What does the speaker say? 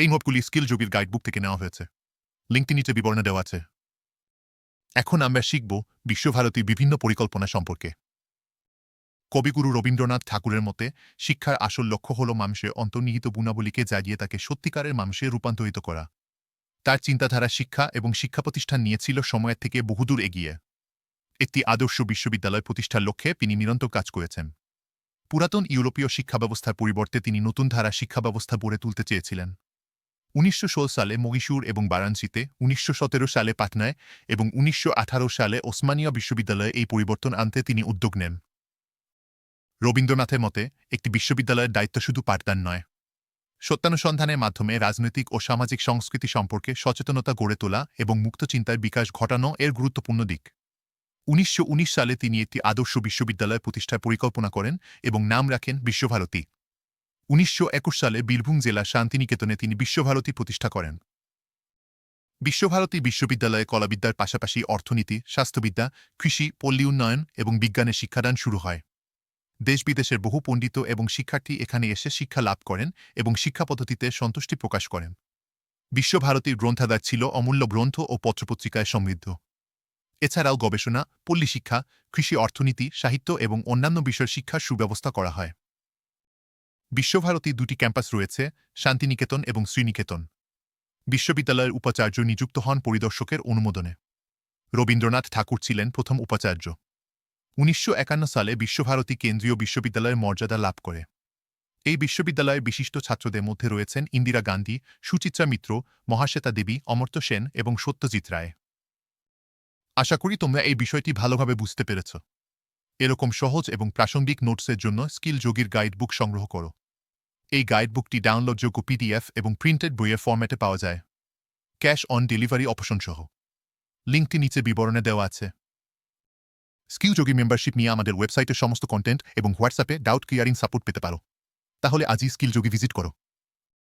এই নোটগুলি স্কিল যোগীর গাইডবুক থেকে নেওয়া হয়েছে। লিঙ্কটি নিচে বিবরণে দেওয়া আছে। এখন আমরা শিখব বিশ্বভারতীর বিভিন্ন পরিকল্পনা সম্পর্কে। কবিগুরু রবীন্দ্রনাথ ঠাকুরের মতে, শিক্ষার আসল লক্ষ্য হল মানুষের অন্তর্নিহিত গুণাবলীকে জাগিয়ে তাকে সত্যিকারের মানুষে রূপান্তরিত করা। তার চিন্তাধারা শিক্ষা এবং শিক্ষা প্রতিষ্ঠান নিয়েছিল সময়ের থেকে বহুদূর এগিয়ে। একটি আদর্শ বিশ্ববিদ্যালয় প্রতিষ্ঠার লক্ষ্যে তিনি নিরন্তর কাজ করেছেন। পুরাতন ইউরোপীয় শিক্ষা ব্যবস্থার পরিবর্তে তিনি নতুন ধারা শিক্ষা ব্যবস্থা গড়ে তুলতে চেয়েছিলেন। উনিশশো ষোলো সালে মহীশূর এবং বারাণসীতে, উনিশশো সতেরো সালে পাটনায় এবং উনিশশো আঠারো সালে ওসমানিয়া বিশ্ববিদ্যালয়ে এই পরিবর্তন আনতে তিনি উদ্যোগ নেন। রবীন্দ্রনাথের মতে, একটি বিশ্ববিদ্যালয়ের দায়িত্ব শুধু পাঠদান নয়। সত্যানুসন্ধানের মাধ্যমে রাজনৈতিক ও সামাজিক সংস্কৃতি সম্পর্কে সচেতনতা গড়ে তোলা এবং মুক্ত চিন্তার বিকাশ ঘটানো এর গুরুত্বপূর্ণ দিক। উনিশশো উনিশ সালে তিনি একটি আদর্শ বিশ্ববিদ্যালয় প্রতিষ্ঠার পরিকল্পনা করেন এবং নাম রাখেন বিশ্বভারতী। উনিশশো সালে বীরভূম জেলা শান্তিনিকেতনে তিনি বিশ্বভারতী প্রতিষ্ঠা করেন। বিশ্বভারতী বিশ্ববিদ্যালয়ে কলাবিদ্যার পাশাপাশি অর্থনীতি, স্বাস্থ্যবিদ্যা, কৃষি, পল্লী উন্নয়ন এবং বিজ্ঞানের শিক্ষাদান শুরু হয়। দেশ বিদেশের বহু পণ্ডিত এবং শিক্ষার্থী এখানে এসে শিক্ষা লাভ করেন এবং শিক্ষা পদ্ধতিতে সন্তুষ্টি প্রকাশ করেন। বিশ্বভারতীর গ্রন্থাগার ছিল অমূল্য গ্রন্থ ও পত্রপত্রিকায় সমৃদ্ধ। এছাড়াও গবেষণা, পল্লী শিক্ষা, কৃষি অর্থনীতি, সাহিত্য এবং অন্যান্য বিষয়ের শিক্ষার সুব্যবস্থা করা হয়। বিশ্বভারতী দুটি ক্যাম্পাস রয়েছে, শান্তিনিকেতন এবং শ্রীনিকেতন। বিশ্ববিদ্যালয়ের উপাচার্য নিযুক্ত হন পরিদর্শকের অনুমোদনে। রবীন্দ্রনাথ ঠাকুর ছিলেন প্রথম উপাচার্য। উনিশশো একান্ন সালে বিশ্বভারতী কেন্দ্রীয় বিশ্ববিদ্যালয়ের মর্যাদা লাভ করে। এই বিশ্ববিদ্যালয়ের বিশিষ্ট ছাত্রদের মধ্যে রয়েছেন ইন্দিরা গান্ধী, সুচিত্রা মিত্র, মহাশ্বেতা দেবী, অমর্ত্য সেন এবং সত্যজিৎ রায়। আশা করি তোমরা এই বিষয়টি ভালোভাবে বুঝতে পেরেছ। এরকম সহজ এবং প্রাসঙ্গিক নোটসের জন্য স্কিল যোগীর গাইডবুক সংগ্রহ করো। এই গাইডবুকটি ডাউনলোডযোগ্য পিডিএফ এবং প্রিন্টেড বইয়ের ফর্ম্যাটে পাওয়া যায়। ক্যাশ অন ডেলিভারি অপশন সহ লিঙ্কটি নিচে বিবরণে দেওয়া আছে। স্কিলযোগী মেম্বারশিপ নিয়ে আমাদের ওয়েবসাইটের সমস্ত কন্টেন্ট এবং হোয়াটসঅ্যাপে ডাউট ক্লিয়ারিং সাপোর্ট পেতে পারো। তাহলে আজই স্কিল যোগী ভিজিট করো।